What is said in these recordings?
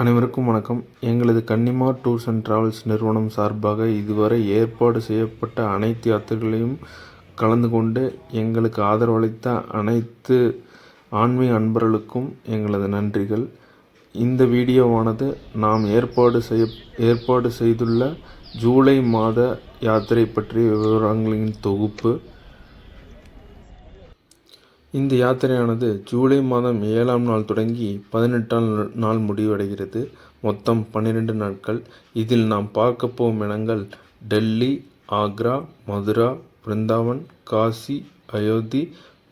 அனைவருக்கும் வணக்கம். எங்களது கன்னிமார் டூர்ஸ் அண்ட் டிராவல்ஸ் நிறுவனம் சார்பாக இதுவரை ஏற்பாடு செய்யப்பட்ட அனைத்து யாத்திரைகளையும் கலந்து கொண்டு எங்களுக்கு ஆதரவளித்த அனைத்து ஆன்மீக அன்பர்களுக்கும் எங்களது நன்றிகள். இந்த வீடியோவானது நாம் ஏற்பாடு செய்ய ஏற்பாடு செய்துள்ள ஜூலை மாத யாத்திரை பற்றிய விவரங்களின் தொகுப்பு. இந்த யாத்திரையானது ஜூலை மாதம் ஏழாம் நாள் தொடங்கி பதினெட்டாம் நாள் முடிவடைகிறது. மொத்தம் பன்னிரெண்டு நாட்கள். இதில் நாம் பார்க்க போகும் இடங்கள் டெல்லி ஆக்ரா மதுரா பிருந்தாவன் காசி அயோத்தி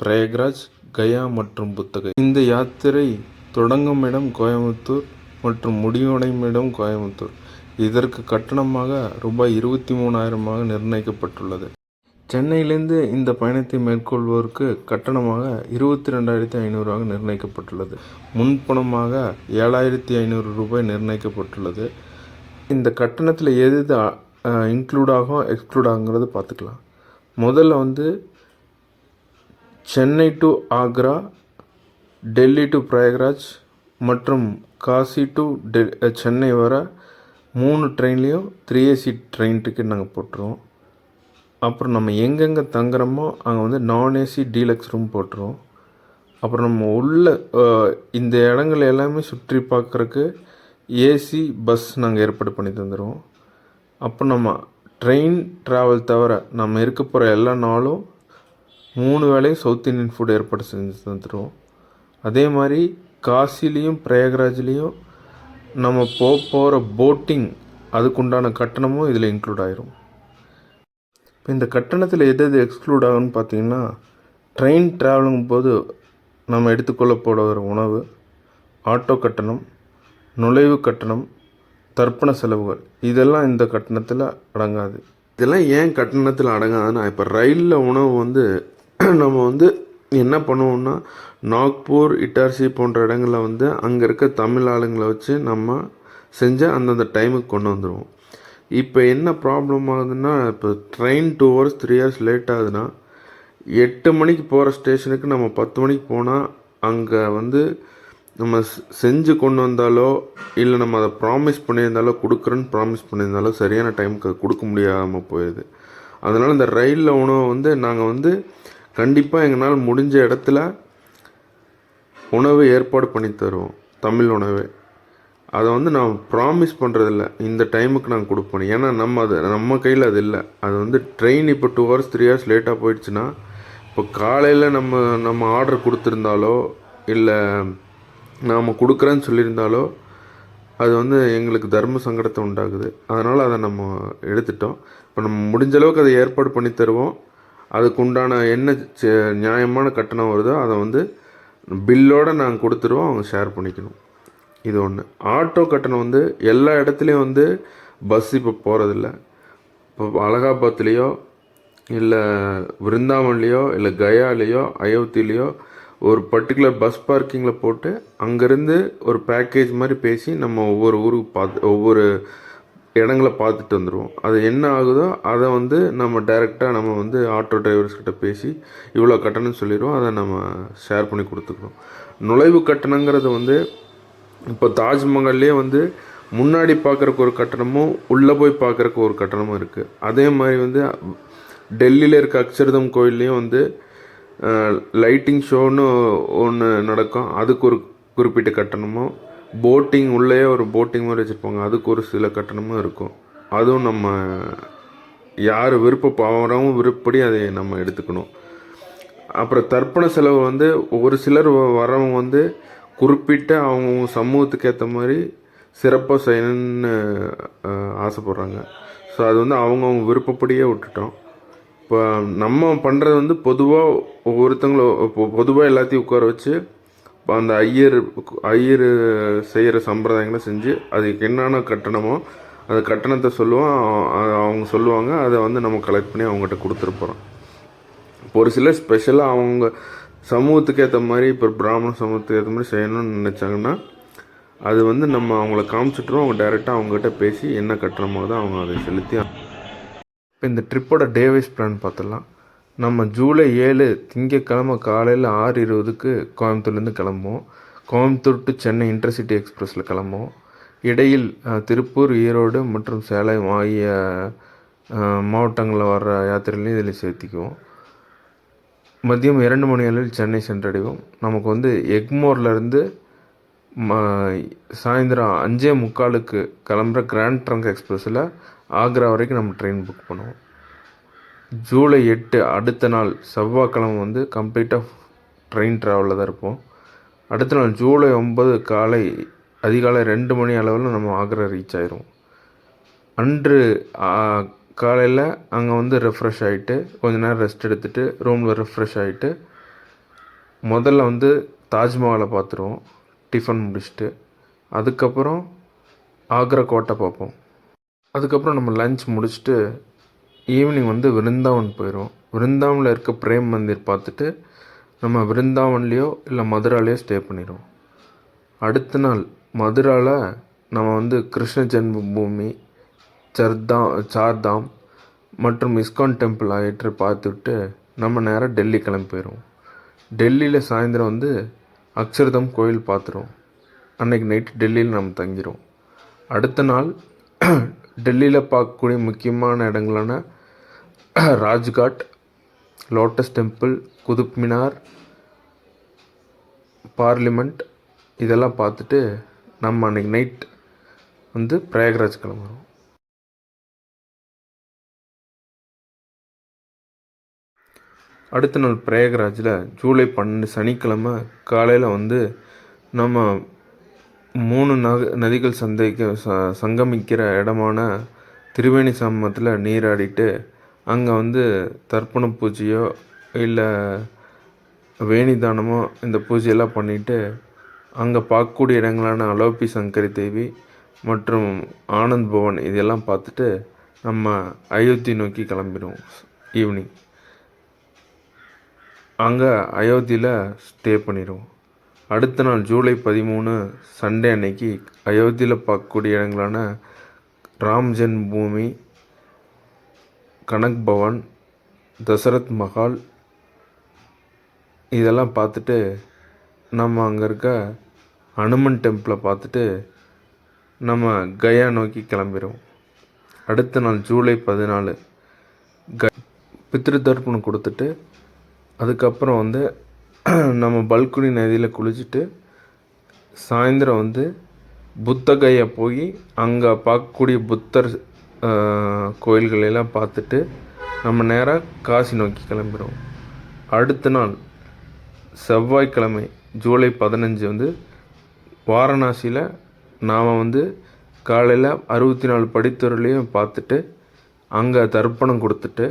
பிரயாக்ராஜ் கயா மற்றும் புத்தகை. இந்த யாத்திரை தொடங்கும் இடம் கோயம்புத்தூர் மற்றும் முடிவடையும் இடம் கோயம்புத்தூர். இதற்கு கட்டணமாக ரூபாய் இருபத்தி மூணாயிரமாக நிர்ணயிக்கப்பட்டுள்ளது. சென்னையிலேருந்து இந்த பயணத்தை மேற்கொள்வோருக்கு கட்டணமாக இருபத்தி ரெண்டாயிரத்தி ஐநூறுவாக நிர்ணயிக்கப்பட்டுள்ளது. முன்பணமாக ஏழாயிரத்தி ஐநூறு ரூபாய் நிர்ணயிக்கப்பட்டுள்ளது. இந்த கட்டணத்தில் எது எது இன்க்ளூட் ஆகும் எக்ஸ்க்ளூட் ஆகுங்கிறது பார்த்துக்கலாம். முதல்ல வந்து சென்னை டு ஆக்ரா டெல்லி டு பிரயாக்ராஜ் மற்றும் காசி டு டெ சென்னை வர மூணு ட்ரெயின்லேயும் த்ரீ ஏசி ட்ரெயின் டிக்கெட் நாங்கள் போட்டுருவோம். அப்புறம் நம்ம எங்கெங்கே தங்குறோமோ அங்கே வந்து நான் ஏசி டீலக்ஸ் ரூம் போட்டுரும். அப்புறம் நம்ம உள்ள இந்த இடங்கள் எல்லாமே சுற்றி பார்க்குறக்கு ஏசி பஸ் நாங்கள் ஏற்பாடு பண்ணி தந்துடுவோம் அப்போ நம்ம ட்ரெயின் ட்ராவல் தவிர நம்ம இருக்க போகிற எல்லா நாளும் மூணு வேளையும் சவுத் இந்தியன் ஃபுட் ஏற்பாடு செஞ்சு தந்துடுவோம் அதே மாதிரி காசிலையும் பிரயாகராஜ்லேயும் நம்ம போக போகிற போட்டிங் அதுக்குண்டான கட்டணமும் இதில் இன்க்ளூட் ஆயிரும். இப்போ இந்த கட்டணத்தில் எது எது எக்ஸ்க்ளூட் ஆகும்னு பார்த்தீங்கன்னா ட்ரெயின் ட்ராவலுங்கும் போது நம்ம எடுத்துக்கொள்ள போகிற உணவு ஆட்டோ கட்டணம் நுழைவு கட்டணம் தர்ப்பண செலவுகள். இதெல்லாம் இந்த கட்டணத்தில் அடங்காது. இதெல்லாம் ஏன் கட்டணத்தில் அடங்காதுன்னா இப்போ ரயிலில் உணவு வந்து நம்ம வந்து என்ன பண்ணுவோம்னா நாக்பூர் இட்டார்சி போன்ற இடங்களில் வந்து அங்கே இருக்க தமிழ் ஆளுங்களை வச்சு நம்ம செஞ்ச அந்தந்த டைமுக்கு கொண்டு வந்துடுவோம் இப்போ என்ன ப்ராப்ளம் ஆகுதுன்னா இப்போ train two hours three hours late ஆகுதுன்னா எட்டு மணிக்கு போகிற ஸ்டேஷனுக்கு நம்ம பத்து மணிக்கு போனால் அங்கே வந்து நம்ம செஞ்சு கொண்டு வந்தாலோ இல்லை நம்ம அதை ப்ராமிஸ் பண்ணியிருந்தாலோ கொடுக்குறேன்னு ப்ராமிஸ் பண்ணியிருந்தாலோ சரியான டைமுக்கு அது கொடுக்க முடியாமல் போயிடுது அதனால் இந்த ரயிலில் உணவை வந்து நாங்கள் வந்து கண்டிப்பாக எங்களால் முடிஞ்ச இடத்துல உணவு ஏற்பாடு பண்ணி தருவோம். தமிழ் உணவு. அதை வந்து நான் ப்ராமிஸ் பண்ணுறதில்ல இந்த டைமுக்கு நான் கொடுப்பேன். ஏன்னா நம்ம அது நம்ம கையில் அது இல்லை. அது வந்து ட்ரெயின் இப்போ டூ ஹவர்ஸ் த்ரீ ஹவர்ஸ் லேட்டாக போயிடுச்சுன்னா இப்போ காலையில் நம்ம நம்ம ஆர்டர் கொடுத்துருந்தாலோ இல்லை நாம் கொடுக்குறேன்னு சொல்லியிருந்தாலோ அது வந்து எங்களுக்கு தர்ம சங்கடத்தை உண்டாகுது அதனால் அதை நம்ம எடுத்துட்டோம். இப்போ நம்ம முடிஞ்ச அளவுக்கு அதை ஏற்பாடு பண்ணி தருவோம். அதுக்கு உண்டான என்ன நியாயமான கட்டணம் வருதோ அதை வந்து பில்லோடு நாங்கள் கொடுத்துருவோம். அவங்க ஷேர் பண்ணிக்கணும். இது ஒன்று ஆட்டோ கட்டணம் வந்து எல்லா இடத்துலையும் வந்து பஸ் இப்போ போகிறதில்ல இப்போ அலகாபாத்லேயோ இல்லை விருந்தாவன்லேயோ இல்லை கயாலேயோ அயோத்திலேயோ ஒரு பர்டிகுலர் பஸ் பார்க்கிங்கில் போட்டு அங்கேருந்து ஒரு பேக்கேஜ் மாதிரி பேசி நம்ம ஒவ்வொரு ஊருக்கு பார்த்து ஒவ்வொரு இடங்கள பார்த்துட்டு வந்துடுவோம் அது என்ன ஆகுதோ அதை வந்து நம்ம டைரெக்டாக நம்ம வந்து ஆட்டோ டிரைவர்ஸ்கிட்ட பேசி இவ்வளோ கட்டணம்னு சொல்லிடுவோம். அதை நம்ம ஷேர் பண்ணி கொடுத்துக்குறோம். நுழைவு கட்டணங்கிறது வந்து இப்போ தாஜ்மஹால்லே வந்து முன்னாடி பார்க்குறக்கு ஒரு கட்டணமும் உள்ளே போய் பார்க்குறக்கு ஒரு கட்டணமும் இருக்குது அதே மாதிரி வந்து டெல்லியில் இருக்க அக்ஷர்தம் கோயில்லையும் வந்து லைட்டிங் ஷோன்னு ஒன்று நடக்கும். அதுக்கு ஒரு குறிப்பிட்ட கட்டணமும் போட்டிங் உள்ளேயே ஒரு போட்டிங் மாதிரி வச்சுருப்பாங்க. அதுக்கு ஒரு சில கட்டணமும் இருக்கும். அதுவும் நம்ம யார் விருப்பப்படுறவங்க விருப்பப்படி அதை நம்ம எடுத்துக்கணும். அப்புறம் தர்ப்பண செலவு வந்து ஒரு சிலர் வ- வரவங்க வந்து குறிப்பிட்ட அவங்க சமூகத்துக்கு ஏற்ற மாதிரி சிறப்பாக செய்யணும்னு ஆசைப்பட்றாங்க. ஸோ அது வந்து அவங்கவுங்க விருப்பப்படியே விட்டுட்டோம். இப்போ நம்ம பண்ணுறது வந்து பொதுவாக ஒவ்வொருத்தங்களும் இப்போ பொதுவாக எல்லாத்தையும் உட்கார வச்சு இப்போ அந்த ஐயர் ஐயர் செய்கிற சம்பிரதாயங்களை செஞ்சு அதுக்கு என்னென்ன கட்டணமோ அந்த கட்டணத்தை சொல்லுவோம். அவங்க சொல்லுவாங்க. அதை வந்து நம்ம கலெக்ட் பண்ணி அவங்ககிட்ட கொடுத்துட்டு போகிறோம் இப்போ ஒரு சிலர் ஸ்பெஷலாக அவங்க சமூகத்துக்கு ஏற்ற மாதிரி இப்போ பிராமண சமூகத்துக்கு ஏற்ற மாதிரி செய்யணும்னு நினச்சாங்கன்னா அது வந்து நம்ம அவங்கள காமிச்சிட்ருவோம் அவங்க டைரெக்டாக அவங்ககிட்ட பேசி என்ன கட்டுறமோ தான் அவங்க அதை செலுத்தி இப்போ இந்த ட்ரிப்போட டேவைஸ் பிளான் பார்த்துடலாம் நம்ம ஜூலை ஏழு திங்கக்கிழமை காலையில் ஆறு இருபதுக்கு கோயம்புத்தூர்லேருந்து கிளம்புவோம். கோயம்புத்தூர் டு சென்னை இன்டர்சிட்டி எக்ஸ்பிரஸில் கிளம்புவோம். இடையில் திருப்பூர் ஈரோடு மற்றும் சேலம் ஆகிய மாவட்டங்களில் வர்ற யாத்திரைகளையும் இதில் சேர்த்திக்குவோம் மதியம் இரண்டு மணி அளவில் சென்னை சென்றடைவோம். நமக்கு வந்து எக்மோர்லேருந்து ம சாயந்தரம் அஞ்சே முக்காலுக்கு கிளம்புற கிராண்ட் ட்ரங்க் எக்ஸ்பிரஸில் ஆக்ரா வரைக்கும் நம்ம ட்ரெயின் புக் பண்ணுவோம். ஜூலை எட்டு அடுத்த நாள் செவ்வாய்க்கிழமை வந்து கம்ப்ளீட்டாக ட்ரெயின் ட்ராவலில் தான் இருப்போம். அடுத்த நாள் ஜூலை ஒம்பது காலை அதிகாலை ரெண்டு மணி அளவில் நம்ம ஆக்ரா ரீச் ஆயிரும் அன்று காலையில் அங்கே வந்து ரெஃப்ரெஷ் ஆகிட்டு கொஞ்ச நேரம் ரெஸ்ட் எடுத்துகிட்டு ரூமில் ரெஃப்ரெஷ் ஆகிட்டு முதல்ல வந்து தாஜ்மஹாலை பார்த்துருவோம் டிஃபன் முடிச்சுட்டு. அதுக்கப்புறம் ஆக்ரா கோட்டை பார்ப்போம் அதுக்கப்புறம் நம்ம லஞ்ச் முடிச்சுட்டு ஈவினிங் வந்து விருந்தாவன் போயிடுவோம் விருந்தாவனில் இருக்க பிரேம் மந்திர் பார்த்துட்டு நம்ம விருந்தாவன்லேயோ இல்லை மதுராலேயோ ஸ்டே பண்ணிடுவோம் அடுத்த நாள் மதுராவில் நம்ம வந்து கிருஷ்ண ஜென்மபூமி சர்தா சார்தாம் மற்றும் இஸ்கான் டெம்பிள் ஆகிட்டு பார்த்துட்டு நம்ம நேராக டெல்லி கிளம்பி போயிடுவோம் டெல்லியில் சாயந்தரம் வந்து அக்ஷர்தம் கோயில் பார்த்துருவோம். அன்னைக்கு நைட்டு டெல்லியில் நம்ம தங்கிடுவோம் அடுத்த நாள் டெல்லியில் பார்க்கக்கூடிய முக்கியமான இடங்களான Rajghat lotus temple Qutub Minar parliament இதெல்லாம் பார்த்துட்டு நம்ம அன்றைக்கி நைட் வந்து பிரயாக்ராஜ் கிளம்புறோம். அடுத்த நாள் பிரயாகராஜில் ஜூலை பன்னெண்டு சனிக்கிழமை காலையில் வந்து நம்ம மூணு நக நதிகள் சந்தைக்கு ச சங்கமிக்கிற இடமான திரிவேணி சாமத்தில் நீராடிட்டு அங்கே வந்து தர்ப்பண பூஜையோ இல்லை வேணிதானமோ இந்த பூஜையெல்லாம் பண்ணிவிட்டு அங்கே பார்க்கக்கூடிய இடங்களான அலோபி சங்கரி தேவி மற்றும் ஆனந்த் பவன் இதெல்லாம் பார்த்துட்டு நம்ம அயோத்தி நோக்கி கிளம்பிடுவோம். ஈவினிங். அங்கே அயோத்தியில் ஸ்டே பண்ணிடுவோம் அடுத்த நாள் ஜூலை பதிமூணு சண்டே அன்னைக்கு அயோத்தியில் பார்க்கக்கூடிய இடங்களான ராம் ஜென்ம பூமி கனக் பவன் தசரத் மஹால் இதெல்லாம் பார்த்துட்டு நம்ம அங்கே இருக்க ஹனுமன் டெம்பிளை பார்த்துட்டு நம்ம கயா நோக்கி கிளம்பிடுவோம் அடுத்த நாள் ஜூலை பதினாலு க பித்ரு தர்ப்பணம் கொடுத்துட்டு அதுக்கப்புறம் வந்து நம்ம பல்குனி நதியில் குளிச்சுட்டு சாயந்தரம் வந்து புத்தகையை போய் அங்கே பார்க்கக்கூடிய புத்தர் கோயில்களெல்லாம் பார்த்துட்டு நம்ம நேராக காசி நோக்கி கிளம்பிடுவோம் அடுத்த நாள் செவ்வாய்க்கிழமை ஜூலை பதினஞ்சு வந்து வாரணாசியில் நாம் வந்து காலையில் அறுபத்தி நாலு படித்துறையிலையும் பார்த்துட்டு அங்கே தர்ப்பணம் கொடுத்துட்டு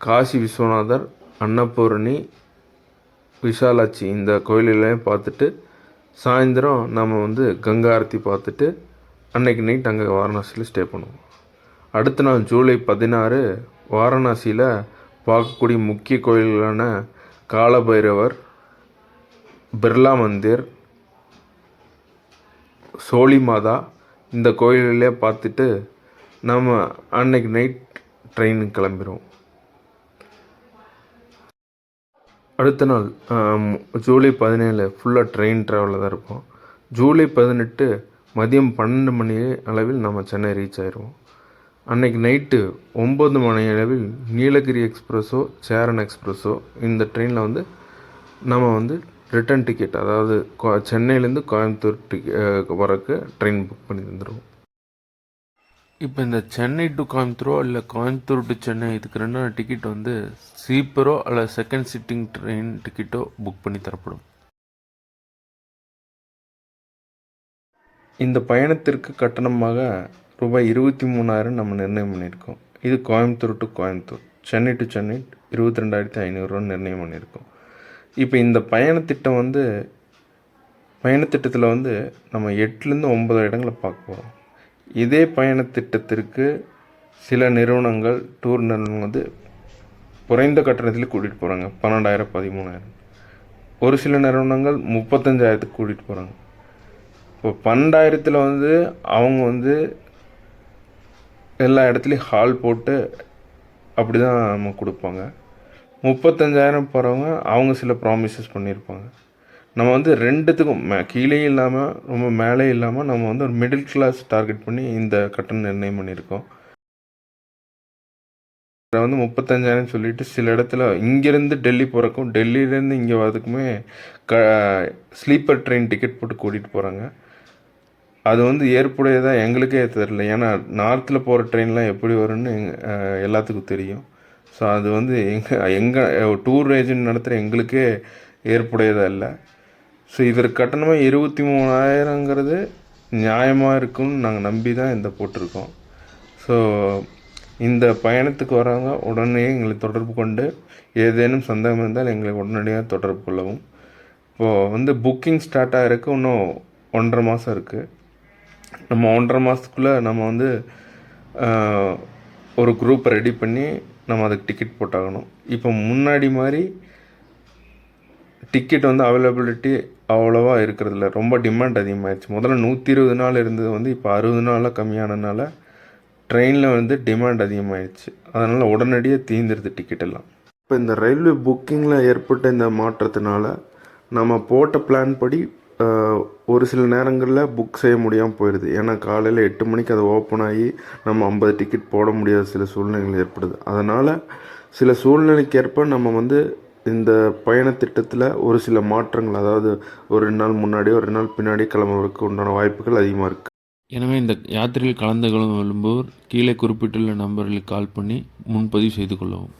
காசி விஸ்வநாதர் அன்னபூரணி விஷாலாட்சி இந்த கோயிலெல்லாம் பார்த்துட்டு சாயந்தரம் நம்ம வந்து கங்கா ஆரத்தி பார்த்துட்டு அன்னைக்கு நைட் அங்கே வாரணாசியில் ஸ்டே பண்ணுவோம். அடுத்த நாள் ஜூலை பதினாறு வாரணாசியில் பார்க்கக்கூடிய முக்கிய கோயில்களான காலபைரவர் பிர்லா மந்திர் சோழி மாதா இந்த கோயில்களே பார்த்துட்டு நம்ம அன்னைக்கு நைட் ட்ரெயின் கிளம்பிடுவோம் அடுத்த நாள் ஜூலை பதினேழு ஃபுல்லாக ட்ரெயின் ட்ராவலில் தான் இருப்போம். ஜூலை பதினெட்டு மதியம் பன்னெண்டு மணி அளவில் நம்ம சென்னை ரீச் ஆயிடுவோம் அன்னைக்கு நைட்டு ஒம்பது மணி அளவில் நீலகிரி எக்ஸ்பிரஸோ சேரன் எக்ஸ்பிரஸோ இந்த ட்ரெயினில் வந்து நம்ம வந்து ரிட்டர்ன் டிக்கெட் அதாவது கோ- சென்னையிலேருந்து கோயம்புத்தூர் டிக்கெ வரக்கு ட்ரெயின் புக் பண்ணி தந்துடுவோம் இப்போ இந்த சென்னை டு கோயம்புத்தூரோ இல்லை கோயம்புத்தூர் டு சென்னை இதுக்கு ரெண்டு டிக்கெட் வந்து ஸ்லீப்பரோ அல்ல செகண்ட் சிட்டிங் ட்ரெயின் டிக்கெட்டோ புக் பண்ணி தரப்படும். இந்த பயணத்திற்கு கட்டணமாக ரூபாய் இருபத்தி மூணாயிரம் நம்ம நிர்ணயம் பண்ணியிருக்கோம். இது கோயம்புத்தூர் டு கோயம்புத்தூர். சென்னை டு சென்னை இருபத்தி ரெண்டாயிரத்தி ஐநூறுரூவா நிர்ணயம் பண்ணியிருக்கோம். இப்போ இந்த பயணத்திட்டம் வந்து பயணத்திட்டத்தில் வந்து நம்ம எட்டுலேருந்து ஒம்பது இடங்களை பார்க்க போகிறோம் இதே பயணத்திட்டத்திற்கு சில நிறுவனங்கள் டூர் நிறுவனங்கள் வந்து குறைந்த கட்டணத்தில் கூட்டிகிட்டு போகிறாங்க பன்னெண்டாயிரம் பதிமூணாயிரம். ஒரு சில நிறுவனங்கள் முப்பத்தஞ்சாயிரத்துக்கு கூட்டிகிட்டு போகிறாங்க இப்போ பன்னெண்டாயிரத்தில் வந்து அவங்க வந்து எல்லா இடத்துலையும் ஹால் போட்டு அப்படி தான் நம்ம கொடுப்பாங்க. முப்பத்தஞ்சாயிரம் போகிறவங்க அவங்க சில ப்ராமிசஸ் பண்ணியிருப்பாங்க. நம்ம வந்து ரெண்டுத்துக்கும் மே கீழேயும் இல்லாமல் ரொம்ப மேலே இல்லாமல் நம்ம வந்து ஒரு மிடில் கிளாஸ் டார்கெட் பண்ணி இந்த கட்டணம் நிர்ணயம் பண்ணியிருக்கோம். வந்து முப்பத்தஞ்சாயிரம் சொல்லிட்டு சில இடத்துல இங்கேருந்து டெல்லி போகிறக்கும் டெல்லியிலேருந்து இங்கே வரதுக்குமே க ஸ்லீப்பர் ட்ரெயின் டிக்கெட் போட்டு கூட்டிகிட்டு போகிறாங்க அது வந்து ஏற்புடையதாக எங்களுக்கே தெரில ஏன்னா நார்த்தில் போகிற ட்ரெயின்லாம் எப்படி வரும்னு எங்கள் எல்லாத்துக்கும் தெரியும். ஸோ அது வந்து எங்கள் எங்கள் டூர் ஏஜென்ட் நடத்துகிற எங்களுக்கே ஏற்புடையதாக இல்லை. ஸோ இதற்கு கட்டணமாக இருபத்தி மூணாயிரங்கிறது நியாயமாக இருக்கும்னு நாங்கள் நம்பி தான் இந்த போட்டிருக்கோம் ஸோ இந்த பயணத்துக்கு வரவங்க உடனே எங்களை தொடர்பு கொண்டு ஏதேனும் சந்தேகம் இருந்தால் எங்களை உடனடியாக தொடர்பு கொள்ளவும். இப்போது வந்து புக்கிங் ஸ்டார்ட் ஆகிருக்கு இன்னும் ஒன்றரை மாதம் இருக்குது நம்ம ஒன்றரை மாதத்துக்குள்ளே நம்ம வந்து ஒரு குரூப்பை ரெடி பண்ணி நம்ம அதுக்கு டிக்கெட் போட்டாகணும். இப்போ முன்னாடி மாதிரி டிக்கெட் வந்து அவைலபிலிட்டி அவ்வளோவா இருக்கிறதில்ல. ரொம்ப டிமாண்ட் அதிகமாகிடுச்சு முதல்ல நூற்றி இருபது நாள் இருந்தது வந்து இப்போ அறுபது நாளாக கம்மியானதுனால ட்ரெயினில் வந்து டிமாண்ட் அதிகமாகிடுச்சு அதனால் உடனடியாக தீந்துருது டிக்கெட் எல்லாம். இப்போ இந்த ரயில்வே புக்கிங்கில் ஏற்பட்ட இந்த மாற்றத்தினால நம்ம போட்ட பிளான் படி ஒரு சில நேரங்களில் புக் செய்ய முடியாமல் போயிடுது ஏன்னா காலையில் எட்டு மணிக்கு அது ஓப்பன் ஆகி நம்ம ஐம்பது டிக்கெட் போட முடியாத சில சூழ்நிலைகள் ஏற்படுது. அதனால் சில சூழ்நிலைக்கு ஏற்ப நம்ம வந்து இந்த பயணத் திட்டத்தில் ஒரு சில மாற்றங்கள் அதாவது ஒரு ரெண்டு நாள் முன்னாடி ஒரு ரெண்டு நாள் பின்னாடி கிளம்புவதற்கு உண்டான வாய்ப்புகள் அதிகமாக இருக்குது எனவே இந்த யாத்திரையில் கலந்து கொள்ளும் விரும்புவோர் கீழே குறிப்பிட்டுள்ள நம்பர்களுக்கு கால் பண்ணி முன்பதிவு செய்து கொள்ளவும்.